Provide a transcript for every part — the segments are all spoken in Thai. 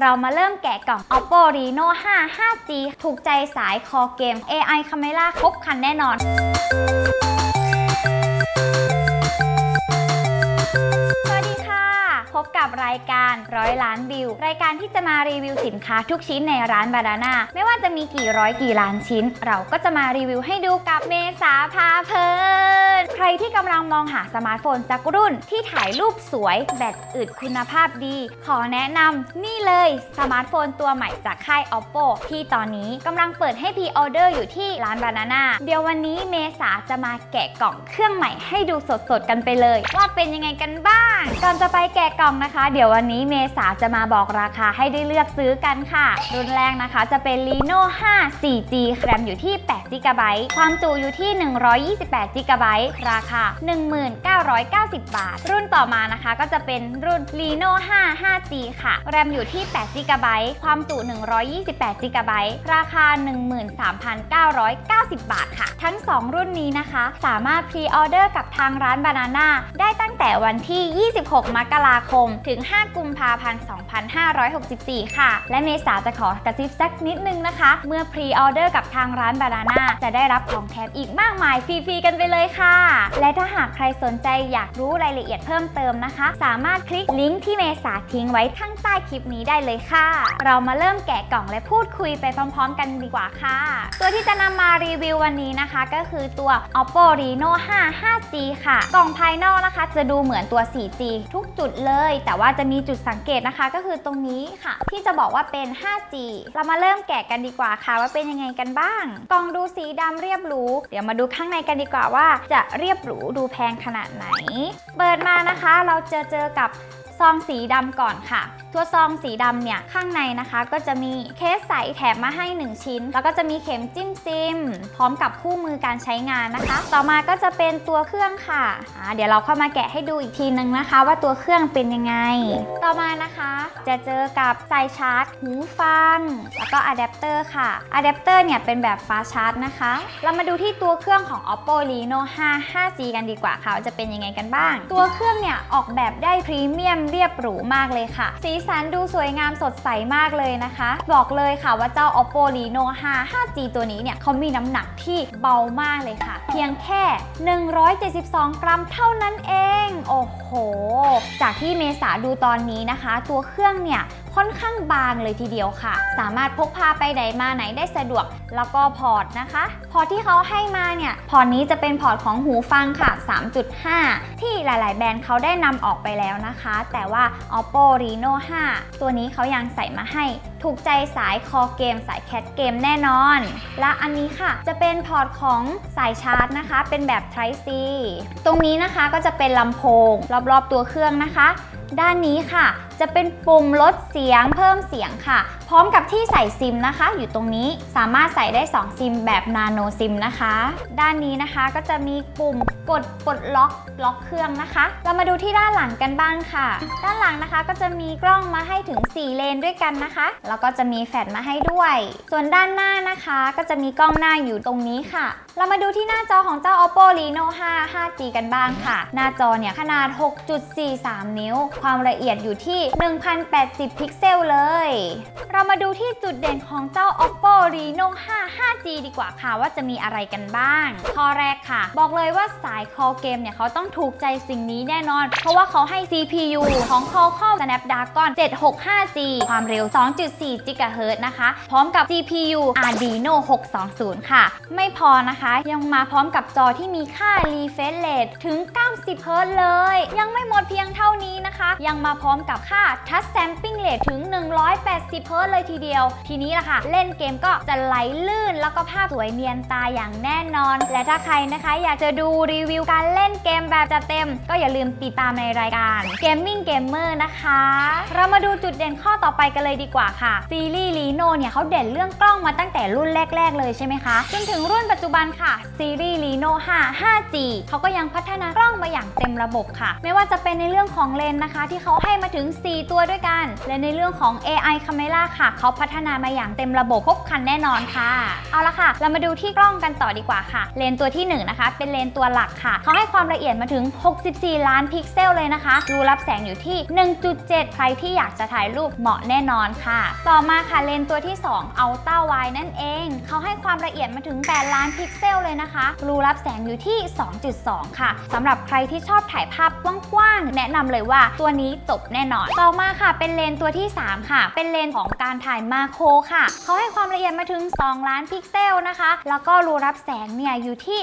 เรามาเริ่มแกะกล่อง Oppo Reno 5 5G ถูกใจสายคอเกม AI Camera ครบคันแน่นอน บกับรายการร้อยล้านวิว รายการที่จะมารีวิวสินค้าทุกชิ้นในร้านบาดาน่าไม่ว่าจะมีกี่ร้อยกี่ล้านชิ้น เราก็จะมารีวิวให้ดูกับเมษาพาเพลิน ใครที่กำลังมองหาสมาร์ทโฟนสักรุ่น ที่ถ่ายรูปสวย แบตอึดคุณภาพดี ขอแนะนำนี่เลยสมาร์ทโฟนตัวใหม่จากค่าย Oppo ที่ตอนนี้กำลังเปิดให้พรีออเดอร์อยู่ที่ร้านบานาน่าเดี๋ยววันนี้เมษาจะมาแกะกล่องเครื่องใหม่ให้ดูสดๆกันไปเลย ว่าเป็นยังไงกันบ้าง ก่อนจะไปแกะกล่องนะคะ เดี๋ยววันนี้เมษาจะมาบอกราคาให้ได้เลือกซื้อกันค่ะ รุ่นแรกนะคะจะเป็น Reno 5 4G แรมอยู่ที่8 g b ความจุอยู่ที่ 128 g b ราคา 1990 บาท รุ่นต่อมานะคะก็จะเป็นรุ่น Reno 5 5G ค่ะ แรมอยู่ที่8 g b ความจุ 128 g b ราคา 13,990 บาทค่ะ ทั้ง 2 รุ่นนี้นะคะ สามารถพรีออเดอร์กับทางร้านบานาน่าได้ตั้งแต่วันที่ 26 มกราคมถึง 5 กุมภาพันธ์ 2564 ค่ะ และเมษาจะขอกระซิบสักนิดนึงนะคะ เมื่อพรีออเดอร์กับทางร้านบานาน่าจะได้รับของแถมอีกมากมายฟรีๆกันไปเลยค่ะ และถ้าหากใครสนใจอยากรู้รายละเอียดเพิ่มเติมนะคะ สามารถคลิกลิงก์ที่เมษาทิ้งไว้ข้างใต้คลิปนี้ได้เลยค่ะ เรามาเริ่มแกะกล่องและพูดคุยไปพร้อม ๆ กันดีกว่าค่ะ ตัวที่จะนำมารีวิววันนี้นะคะ ก็คือตัว Oppo Reno 5 5G ค่ะ กล่องภายนอกนะคะ จะดูเหมือนตัว 4G ทุกจุดเลยแต่ว่าจะมีจุดสังเกตนะคะก็คือตรงนี้ค่ะ ที่จะบอกว่าเป็น 5G เรามาเริ่มแกะกันดีกว่าค่ะ ว่าเป็นยังไงกันบ้าง กล่องดูสีดำเรียบหรู เดี๋ยวมาดูข้างในกันดีกว่าว่าจะเรียบหรูดูแพงขนาดไหน เปิดมานะคะ เราเจอเจอกับซองสีดำก่อนค่ะ ตัวซองสีดำเนี่ยข้างในนะคะ ก็จะมีเคสใสแถมมาให้ 1 ชิ้น แล้วก็จะมีเข็มจิ้มซิม พร้อมกับคู่มือการใช้งานนะคะ ต่อมาก็จะเป็นตัวเครื่องค่ะอ่าเดี๋ยวเราเข้ามาแกะให้ดูอีกทีนึงนะคะ ว่าตัวเครื่องเป็นยังไง ต่อมานะคะจะเจอกับสายชาร์จหูฟัง แล้วก็อะแดปเตอร์ค่ะอะแดปเตอร์เนี่ยเป็นแบบฟ้าชาร์จนะคะ เรามาดูที่ตัวเครื่องของ Oppo Reno 5 5G กันดีกว่าค่ะว่าจะเป็นยังไงกันบ้าง ตัวเครื่องเนี่ยออกแบบได้พรีเมียมเรียบหรูมากเลยค่ะ สีสันดูสวยงามสดใสมากเลยนะคะ บอกเลยค่ะว่าเจ้า Oppo Reno 5 5G ตัวนี้เนี่ยเขามีน้ำหนักที่เบามากเลยค่ะ เพียงแค่ 172 กรัมเท่านั้นเอง โอ้โห จากที่เมษาดูตอนนี้นะคะ ตัวเครื่องเนี่ย ค่อนข้างบางเลยทีเดียวค่ะ สามารถพกพาไปไหนมาไหนได้สะดวก แล้วก็พอร์ตนะคะ พอร์ตที่เขาให้มาเนี่ย พอร์ตนี้จะเป็นพอร์ตของหูฟังค่ะ 3.5 ที่หลาย ๆ แบรนด์เขาได้นำออกไปแล้วนะคะ แต่ว่า Oppo Reno 5 ตัวนี้เขายังใส่มาให้ ถูกใจสายคอเกม สายแคทเกมแน่นอน และอันนี้ค่ะ จะเป็นพอร์ตของสายชาร์จนะคะ เป็นแบบ Type C ตรงนี้นะคะก็จะเป็นลำโพง รอบ ๆ ตัวเครื่องนะคะ ด้านนี้ค่ะ จะเป็นปุ่มลดเสียงเพิ่มเสียงค่ะ พร้อมกับที่ใส่ซิมนะคะ อยู่ตรงนี้สามารถใส่ได้ 2 ซิมแบบนาโนซิมนะคะ ด้านนี้นะคะก็จะมีปุ่มกดปลดล็อกล็อกเครื่องนะคะ เรามาดูที่ด้านหลังกันบ้างค่ะ ด้านหลังนะคะก็จะมีกล้องมาให้ถึง 4 เลนด้วยกันนะคะ แล้วก็จะมีแฟลชมาให้ด้วย ส่วนด้านหน้านะคะก็จะมีกล้องหน้าอยู่ตรงนี้ค่ะ เรามาดูที่หน้าจอของเจ้า Oppo Reno 5 5G กันบ้างค่ะ หน้าจอเนี่ยขนาด 6.43 นิ้ว ความละเอียดอยู่ที่1080 พิกเซลเลย เรามาดูที่จุดเด่นของเจ้า Oppo Reno 5 5G ดีกว่าค่ะว่าจะมีอะไรกันบ้าง ข้อแรกค่ะ บอกเลยว่าสายคอเกมเนี่ยเขาต้องถูกใจสิ่งนี้แน่นอน เพราะว่าเขาให้ CPU ของ Qualcomm Snapdragon 765G ความเร็ว 2.4 GHz นะคะ พร้อมกับ CPU Adreno 620 ค่ะ ไม่พอนะคะ ยังมาพร้อมกับจอที่มีค่า refresh rate ถึง 90 Hz เลย ยังไม่ ยังมาพร้อมกับค่า touch sampling rate ถึง 180 Hz เลยทีเดียว ทีนี้ล่ะค่ะ เล่นเกมก็จะไหลลื่น แล้วก็ภาพสวยเนียนตาอย่างแน่นอน และถ้าใครนะคะอยากจะดูรีวิวการเล่นเกมแบบจัดเต็ม ก็อย่าลืมติดตามในรายการ Gaming Gamer นะคะ เรามาดูจุดเด่นข้อต่อไปกันเลยดีกว่าค่ะ ซีรีส์ Reno เนี่ยเขาเด่นเรื่องกล้องมาตั้งแต่รุ่นแรก ๆ เลยใช่ไหมคะ จนถึงรุ่นปัจจุบันค่ะ ซีรีส์ Reno 5 5G เขาก็ยังพัฒนากล้องมาอย่างเต็มระบบค่ะ ไม่ว่าจะเป็นในเรื่องของเลนส์นะคะที่เขาให้มาถึง 4 ตัวด้วยกัน และในเรื่องของ AI Camera ค่ะ เขาพัฒนามาอย่างเต็มระบบครบครันแน่นอนค่ะ เอาละค่ะ เรามาดูที่กล้องกันต่อดีกว่าค่ะ เลนตัวที่ 1 นะคะ เป็นเลนตัวหลักค่ะ เขาให้ความละเอียดมาถึง 64 ล้านพิกเซลเลยนะคะรูรับแสงอยู่ที่ 1.7 ใครที่อยากจะถ่ายรูปเหมาะแน่นอนค่ะ ต่อมาค่ะเลนตัวที่ 2 Ultra Wide นั่นเอง เขาให้ความละเอียดมาถึง 8 ล้านพิกเซลเลยนะคะรูรับแสงอยู่ที่ 2.2 ค่ะสำหรับใครที่ชอบถ่ายภาพกว้างๆแนะนำเลยว่าตัวนี้จบแน่นอน ต่อมาค่ะ เป็นเลนตัวที่ 3 ค่ะ เป็นเลนของการถ่ายมาโครค่ะ เขาให้ความละเอียดมาถึง 2 ล้านพิกเซลนะคะ แล้วก็รูรับแสงเนี่ยอยู่ที่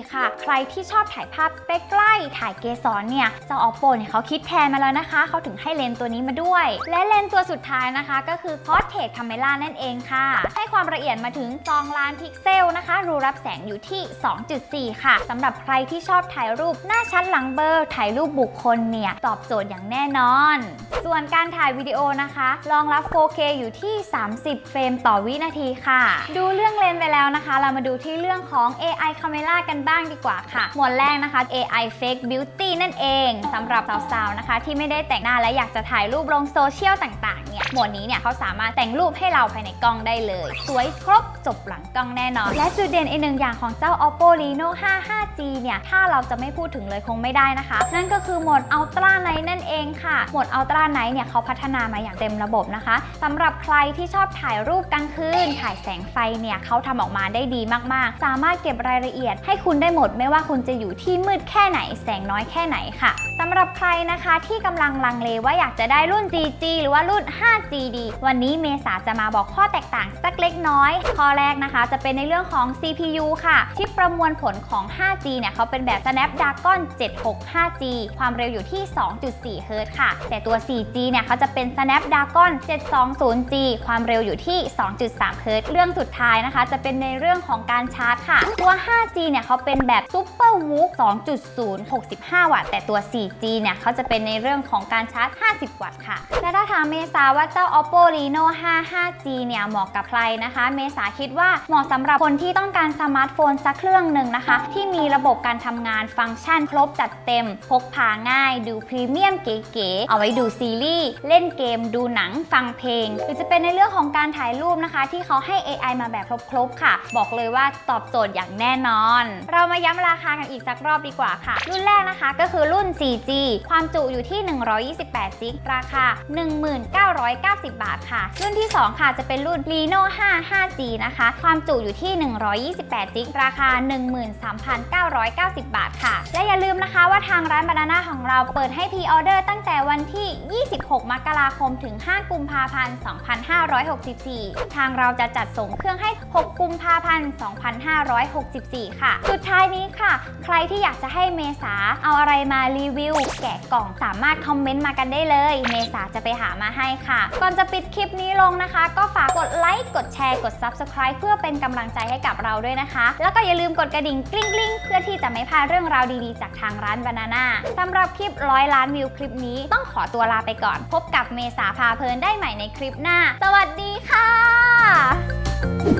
2.4 ค่ะ ใครที่ชอบถ่ายภาพใกล้ๆถ่ายเกสรเนี่ยเจ้า oppo เนี่ยเขาคิดแทนมาแล้วนะคะ เขาถึงให้เลนตัวนี้มาด้วย และเลนตัวสุดท้ายนะคะ ก็คือ portrait camera นั่นเองค่ะ ให้ความละเอียดมาถึง 2 ล้านพิกเซลนะคะ รูรับแสงอยู่ที่ 2.4 ค่ะสำหรับใครที่ชอบถ่ายรูปหน้าชัดหลังเบลอร์ถ่ายรูปบุคคลเนี่ยตอบโจทย์อย่างแน่นอน ส่วนการถ่ายวิดีโอนะคะ รองรับ 4K อยู่ที่ 30 เฟรมต่อวินาทีค่ะ ดูเรื่องเลนส์ไปแล้วนะคะ เรามาดูที่เรื่องของ AI Camera กันบ้างดีกว่าค่ะ หมวดแรกนะคะ AI Fake Beauty นั่นเองสำหรับสาวๆนะคะ ที่ไม่ได้แต่งหน้าและอยากจะถ่ายรูปลงโซเชียลต่างๆเนี่ยโหมดนี้เนี่ยเขาสามารถแต่งรูปให้เราภายในกล้องได้เลย สวยครบจบหลังกล้องแน่นอน และจุดเด่นอีกหนึ่งอย่างของเจ้า oppo reno 5 5g เนี่ย ถ้าเราจะไม่พูดถึงเลยคงไม่ได้นะคะ นั่นก็คือโหมด ultra night นั่นเองค่ะ โหมด ultra night เนี่ยเขาพัฒนามาอย่างเต็มระบบนะคะ สำหรับใครที่ชอบถ่ายรูปกลางคืน ถ่ายแสงไฟเนี่ยเขาทำออกมาได้ดีมากๆ สามารถเก็บรายละเอียด ให้คุณได้หมดไม่ว่าคุณจะอยู่ที่มืดแค่ไหน แสงน้อยแค่ไหนค่ะ สำหรับใครนะคะที่กำลังลังเลว่าอยากจะได้รุ่น 4G หรือว่ารุ่น 5 5GD วันนี้เมษาจะมาบอกข้อแตกต่างสักเล็กน้อย ข้อแรกนะคะ จะเป็นในเรื่องของ CPU ค่ะ ที่ประมวลผลของ 5G เนี่ยเขาเป็นแบบ Snapdragon 765G ความเร็วอยู่ที่ 2.4 เฮิรตซ์ค่ะ แต่ตัว 4G เนี่ยเขาจะเป็น Snapdragon 720G ความเร็วอยู่ที่ 2.3 เฮิรตซ์เรื่องสุดท้ายนะคะ จะเป็นในเรื่องของการชาร์จค่ะ ตัว 5G เนี่ยเขาเป็นแบบ Super w o o f 2.0 65 วัตต์ แต่ตัว 4G เนี่ยเขาจะเป็นในเรื่องของการชาร์จ 50 วัตต์ค่ะ และถ้าถามเมษาว่าว่าเจ้า Oppo Reno 5 5G เนี่ยเหมาะกับใครนะคะ เมษาคิดว่าเหมาะสำหรับคนที่ต้องการสมาร์ทโฟนสักเครื่องหนึ่งนะคะ ที่มีระบบการทำงานฟังก์ชันครบจัดเต็ม พกพาง่าย ดูพรีเมียมเก๋ๆเอาไว้ดูซีรีส์ เล่นเกม ดูหนังฟังเพลง หรือจะเป็นในเรื่องของการถ่ายรูปนะคะ ที่เขาให้ AI มาแบบครบๆค่ะ บอกเลยว่าตอบโจทย์อย่างแน่นอน เรามาย้ำราคากันอีกสักรอบดีกว่าค่ะ รุ่นแรกนะคะก็คือรุ่น 4G ความจุอยู่ที่ 128จิกราคา 1,900 1990 บาทค่ะ รุ่นที่ 2 ค่ะจะเป็นรุ่น Reno 5 5G นะคะ ความจุอยู่ที่ 128จิกราคา 13,990 บาทค่ะ และอย่าลืมนะคะว่าทางร้านบานาน่าของเราเปิดให้พรีออเดอร์ตั้งแต่วันที่ 26 มกราคมถึง 5 กุมภาพันธ์ 2564 ทางเราจะจัดส่งเครื่องให้ 6 กุมภาพันธ์ 2564 ค่ะ สุดท้ายนี้ค่ะ ใครที่อยากจะให้เมษาเอาอะไรมารีวิว แกะกล่องสามารถคอมเมนต์มากันได้เลย เมษาจะไปหามาให้ค่ะก่อนจะปิดคลิปนี้ลงนะคะ ก็ฝากกดไลค์ กดแชร์ กด Subscribe เพื่อเป็นกำลังใจให้กับเราด้วยนะคะ แล้วก็อย่าลืมกดกระดิ่งกริ๊งกริ๊งเพื่อที่จะไม่พลาดเรื่องราวดีๆ จากทางร้านบานาน่าสำหรับคลิปร้อยล้านวิวคลิปนี้ต้องขอตัวลาไปก่อน พบกับเมษาพาเพลินได้ใหม่ในคลิปหน้า สวัสดีค่ะ